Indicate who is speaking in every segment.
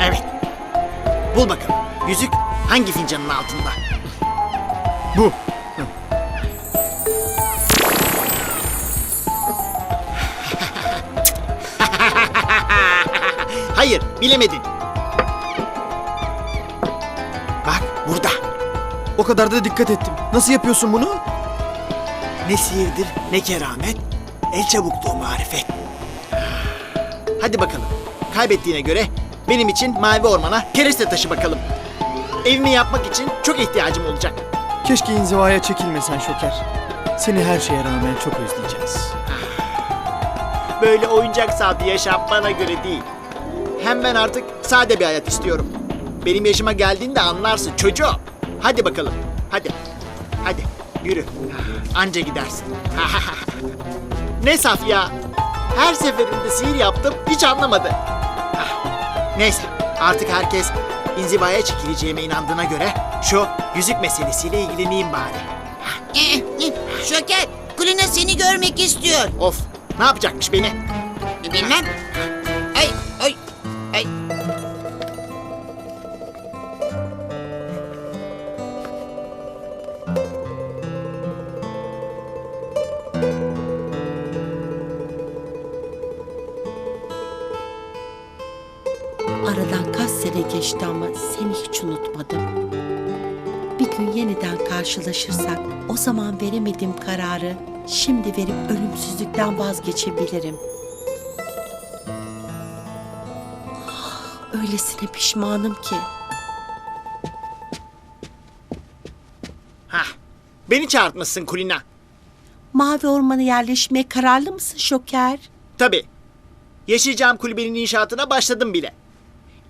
Speaker 1: Evet. Bul bakalım. Yüzük hangi fincanın altında? Bu. Hayır, bilemedin. Bak burada.
Speaker 2: O kadar da dikkat ettim. Nasıl yapıyorsun bunu?
Speaker 1: Ne sihirdir, ne keramet, el çabukluğu marifet. Hadi bakalım. Kaybettiğine göre benim için mavi ormana kereste taşı bakalım. Evimi yapmak için çok ihtiyacım olacak.
Speaker 2: Keşke inzivaya çekilmesen Şoker. Seni her şeye rağmen çok özleyeceğiz.
Speaker 1: Böyle oyuncak saati yaşam bana göre değil. Hem ben artık sade bir hayat istiyorum. Benim yaşıma geldiğinde anlarsın çocuğum. Hadi bakalım. Hadi. Hadi yürü. Anca gidersin. ne saf ya. Her seferinde sihir yaptım hiç anlamadı. Neyse artık herkes inzivaya çekileceğime inandığına göre şu yüzük meselesiyle ilgileneyim bari.
Speaker 3: Şoker, Kulina seni görmek istiyor.
Speaker 1: Of ne yapacakmış beni?
Speaker 3: Bilmem.
Speaker 4: Aradan kaç sene geçti ama seni hiç unutmadım. Bir gün yeniden karşılaşırsak o zaman veremediğim kararı şimdi verip ölümsüzlükten vazgeçebilirim. Öylesine pişmanım ki.
Speaker 1: Hah beni çağırtmışsın Kulina.
Speaker 4: Mavi ormana yerleşmeye kararlı mısın Şoker?
Speaker 1: Tabii. Yaşayacağım kulübenin inşaatına başladım bile.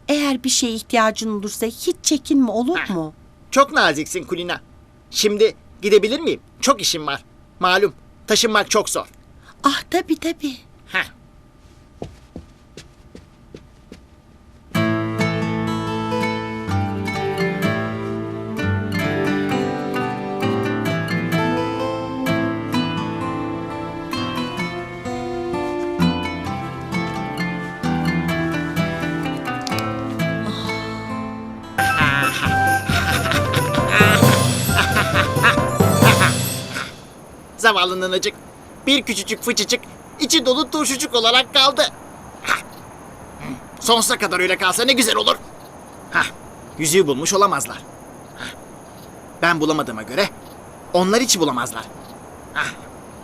Speaker 4: Eğer bir şeye ihtiyacın olursa hiç çekinme olur mu?
Speaker 1: Çok naziksin Kulina. Şimdi gidebilir miyim? Çok işim var. Malum taşınmak çok zor.
Speaker 4: Ah tabii tabii.
Speaker 1: Zavallı nanacık. Bir küçücük fıçıcık, içi dolu turşucuk olarak kaldı. Hah. Sonsuza kadar öyle kalsa ne güzel olur. Hah, yüzüğü bulmuş olamazlar. Ben bulamadığıma göre onlar hiç bulamazlar. Hah.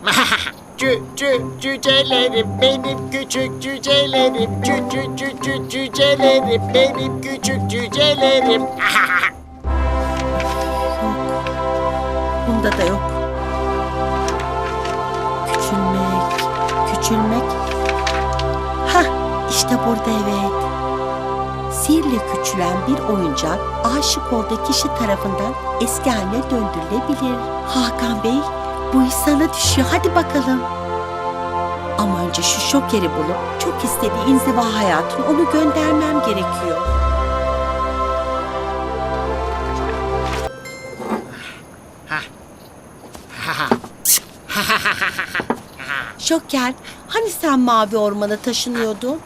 Speaker 1: Cü cü cücelerim benim küçük cücelerim cü cü cü cü cücelerim benim küçük cücelerim.
Speaker 4: Bunda da yok. Küçülen bir oyuncak aşık olduğu kişi tarafından eski haline döndürülebilir. Hakan Bey, bu iş sana düşüyor. Hadi bakalım. Ama önce şu şokeri bulup çok istediği inziva hayatını onu göndermem gerekiyor. Şoker, hani sen mavi ormana taşınıyordun?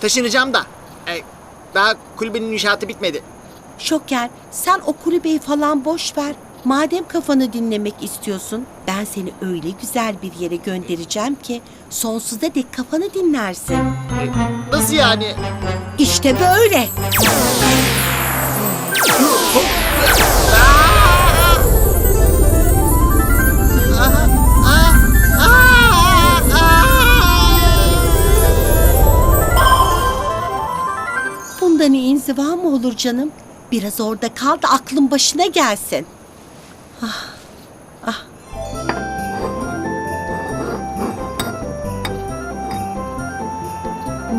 Speaker 1: Taşınacağım da. E, daha kulübenin inşaatı bitmedi.
Speaker 4: Şoker, sen o kulübeyi falan boş ver. Madem kafanı dinlemek istiyorsun, ben seni öyle güzel bir yere göndereceğim ki sonsuza dek kafanı dinlersin.
Speaker 1: Nasıl yani?
Speaker 4: İşte böyle. Bundan inziva mı olur canım? Biraz orada kal da aklın başına gelsin. Ah, ah.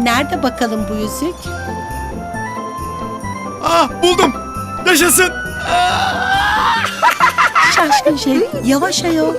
Speaker 4: Nerede bakalım bu yüzük?
Speaker 2: Ah buldum. Yaşasın.
Speaker 4: Şaşkın şey, yavaş ayol.